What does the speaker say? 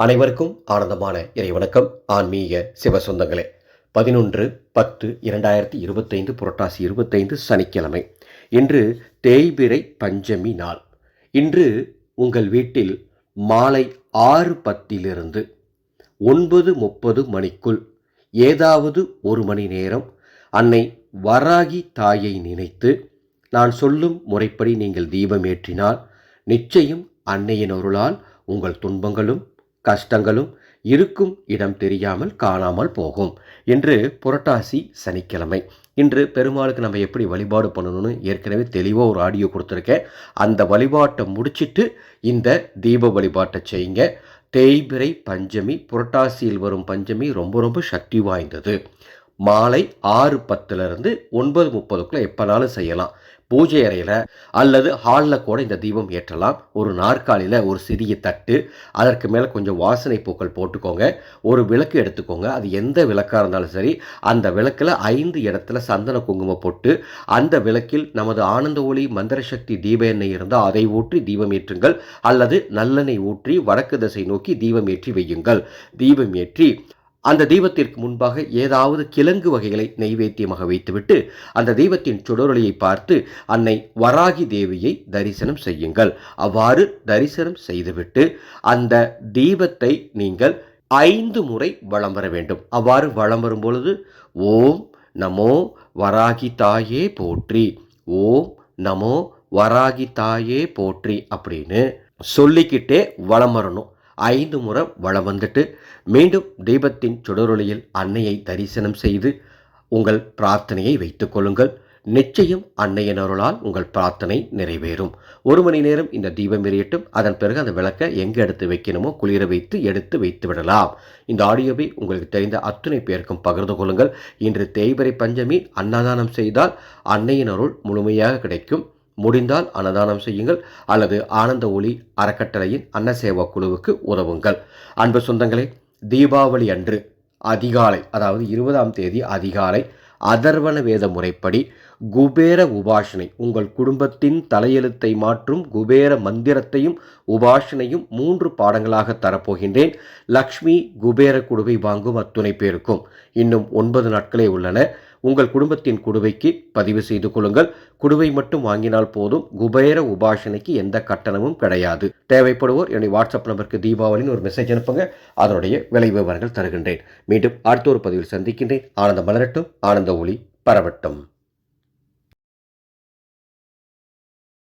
அனைவருக்கும் ஆனந்தமான இறைவணக்கம் ஆன்மீக சிவ சொந்தங்களே பதினொன்று பத்து இரண்டாயிரத்தி இருபத்தைந்து புரட்டாசி இருபத்தைந்து சனிக்கிழமை. இன்று தேய்பிறை பஞ்சமி நாள். இன்று உங்கள் வீட்டில் மாலை ஆறு பத்திலிருந்து ஒன்பது முப்பது மணிக்குள் ஏதாவது ஒரு மணி நேரம் அன்னை வராகி தாயை நினைத்து நான் சொல்லும் முறைப்படி நீங்கள் தீபம் ஏற்றினால் நிச்சயம் அன்னையின் அருளால் உங்கள் துன்பங்களும் கஷ்டங்களும் இருக்கும் இடம் தெரியாமல் காணாமல் போகும் என்று புரட்டாசி சனிக்கிழமை. இன்று பெருமாளுக்கு நம்ம எப்படி வழிபாடு பண்ணணும்னு ஏற்கனவே தெளிவாக ஒரு ஆடியோ கொடுத்துருக்கேன். அந்த வழிபாட்டை முடிச்சிட்டு இந்த தீப வழிபாட்டை செய்யுங்க. தேய்பிறை பஞ்சமி புரட்டாசியில் வரும் பஞ்சமி ரொம்ப ரொம்ப சக்தி வாய்ந்தது. மாலை ஆறு பத்துலேருந்து ஒன்பது முப்பதுக்குள்ளே எப்போனாலும் செய்யலாம். பூஜை அறையில் அல்லது ஹாலில் கூட இந்த தீபம் ஏற்றலாம். ஒரு நாற்காலியில் ஒரு சிறிய தட்டு அதற்கு மேலே கொஞ்சம் வாசனை பூக்கள் போட்டுக்கோங்க. ஒரு விளக்கு எடுத்துக்கோங்க. அது எந்த விளக்காக இருந்தாலும் சரி அந்த விளக்கில் ஐந்து இடத்துல சந்தன குங்குமம் போட்டு அந்த விளக்கில் நமது ஆனந்த ஒளி மந்திர சக்தி தீப எண்ணெய் இருந்தால் அதை ஊற்றி தீபம் ஏற்றுங்கள். அல்லது நல்லெண்ணெய் ஊற்றி வடக்கு திசை நோக்கி தீபம் ஏற்றி வையுங்கள். தீபம் ஏற்றி அந்த தெய்வத்திற்கு முன்பாக ஏதாவது கிழங்கு வகைகளை நெய்வேத்தியமாக வைத்துவிட்டு அந்த தெய்வத்தின் சுடரொலியை பார்த்து அன்னை வராகி தேவியை தரிசனம் செய்யுங்கள். அவ்வாறு தரிசனம் செய்துவிட்டு அந்த தீபத்தை நீங்கள் ஐந்து முறை வளம் வர வேண்டும். அவ்வாறு வலம் வரும் பொழுது ஓம் நமோ வராகி தாயே போற்றி ஓம் நமோ வராகி தாயே போற்றி அப்படின்னு சொல்லிக்கிட்டே வளம் வரணும். ஐந்து முறை வளம் வந்துட்டு மீண்டும் தீபத்தின் சுடரொளியில் அன்னையை தரிசனம் செய்து உங்கள் பிரார்த்தனையை வைத்துக் கொள்ளுங்கள். நிச்சயம் அன்னையின் அருளால் உங்கள் பிரார்த்தனை நிறைவேறும். ஒரு மணி நேரம் இந்த தீபம் எரியட்டும். அதன் பிறகு அந்த விளக்கை எங்கே எடுத்து வைக்கணுமோ குளிர வைத்து எடுத்து வைத்து விடலாம். இந்த ஆடியோவை உங்களுக்கு தெரிந்த அத்துணை பேருக்கும் பகிர்ந்து கொள்ளுங்கள். இன்று தேய்பிறை பஞ்சமி அன்னதானம் செய்தால் அன்னையின் அருள் முழுமையாக கிடைக்கும். முடிந்தால் அன்னதானம் செய்யுங்கள். அல்லது ஆனந்த ஒளி அறக்கட்டளையின் அன்னசேவா குழுவுக்கு உதவுங்கள். அன்பு சொந்தங்களே தீபாவளி அன்று அதிகாலை அதாவது இருபதாம் தேதி அதிகாலை அதர்வன வேத முறைப்படி குபேர உபாஷனை உங்கள் குடும்பத்தின் தலையெழுத்தை மாற்றும் குபேர மந்திரத்தையும் உபாஷனையும் மூன்று பாடங்களாக தரப்போகின்றேன். லக்ஷ்மி குபேர குடுவை வாங்கும் அத்துணை பேருக்கும். இன்னும் ஒன்பது நாட்களே உள்ளன. உங்கள் குடும்பத்தின் குடுவைக்கு பதிவு செய்து கொள்ளுங்கள். குடுவை மட்டும் வாங்கினால் போதும். குபேர உபாசனைக்கு எந்த கட்டணமும் கிடையாது. தேவைப்படுவோர் என்னுடைய வாட்ஸ்அப் நம்பருக்கு தீபாவளின்னு ஒரு மெசேஜ் அனுப்புங்க. அதனுடைய விலை விவரங்கள் தருகின்றேன். மீண்டும் அடுத்த ஒரு பதிவில் சந்திக்கின்றேன். ஆனந்த மலரட்டும். ஆனந்த ஒளி பரவட்டும்.